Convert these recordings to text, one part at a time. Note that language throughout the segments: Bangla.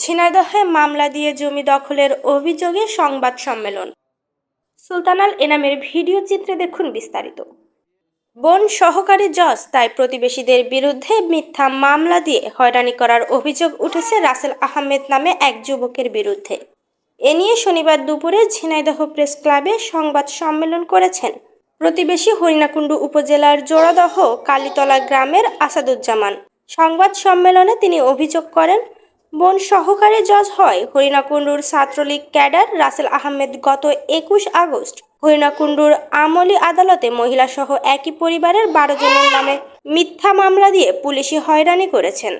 ঝিনাইদহে মামলা দিয়ে জমি দখলের অভিযোগে সংবাদ সম্মেলন। সুলতানাল এনামের ভিডিও চিত্রে দেখুন বিস্তারিত। বন সহকারী জজ তাই প্রতিবেশীদের বিরুদ্ধে মিথ্যা মামলা দিয়ে হয়রানি করার অভিযোগ উঠেছে রাসেল আহমেদ নামে এক যুবকের বিরুদ্ধে। এ নিয়ে শনিবার দুপুরে ঝিনাইদহ প্রেস ক্লাবে সংবাদ সম্মেলন করেছেন প্রতিবেশী হরিণাকুণ্ডু উপজেলার জোড়াদহ কালীতলা গ্রামের আসাদুজ্জামান। সংবাদ সম্মেলনে তিনি অভিযোগ করেন বন সহকারে জজ হয়। হরিণাকুণ্ডুর ছাত্রলীগ ক্যাডার রাসেল আহমেদ গত একুশ আগস্ট হরিণাকুণ্ডুর আমলি আদালতে মহিলাসহ একই পরিবারের বারো জনের নামে মিথ্যা মামলা দিয়ে পুলিশি হয়রানি করেছেন।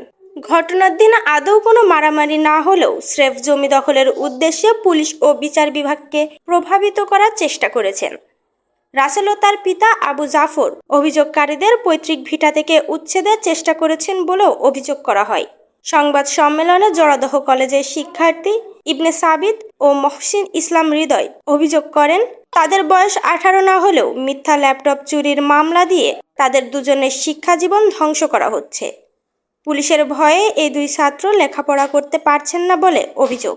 ঘটনার দিন আদৌ কোনো মারামারি না হলেও স্রেফ জমি দখলের উদ্দেশ্যে পুলিশ ও বিচার বিভাগকে প্রভাবিত করার চেষ্টা করেছেন। রাসেল ও তার পিতা আবু জাফর অভিযোগকারীদের পৈতৃক ভিটা থেকে উচ্ছেদের চেষ্টা করেছেন বলেও অভিযোগ করা হয়। সংবাদ সম্মেলনে জোড়াদহ কলেজের শিক্ষার্থী ইবনে সাবিত ও মহসিন ইসলাম হৃদয় অভিযোগ করেন, তাদের বয়স আঠারো না হলেও মিথ্যা ল্যাপটপ চুরির মামলা দিয়ে তাদের দুজনের শিক্ষা জীবন ধ্বংস করা হচ্ছে। পুলিশের ভয়ে এই দুই ছাত্র লেখাপড়া করতে পারছেন না বলে অভিযোগ।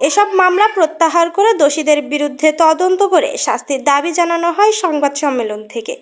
এসব মামলা প্রত্যাহার করে দোষীদের বিরুদ্ধে তদন্ত করে শাস্তির দাবি জানানো হয় সংবাদ সম্মেলন থেকে।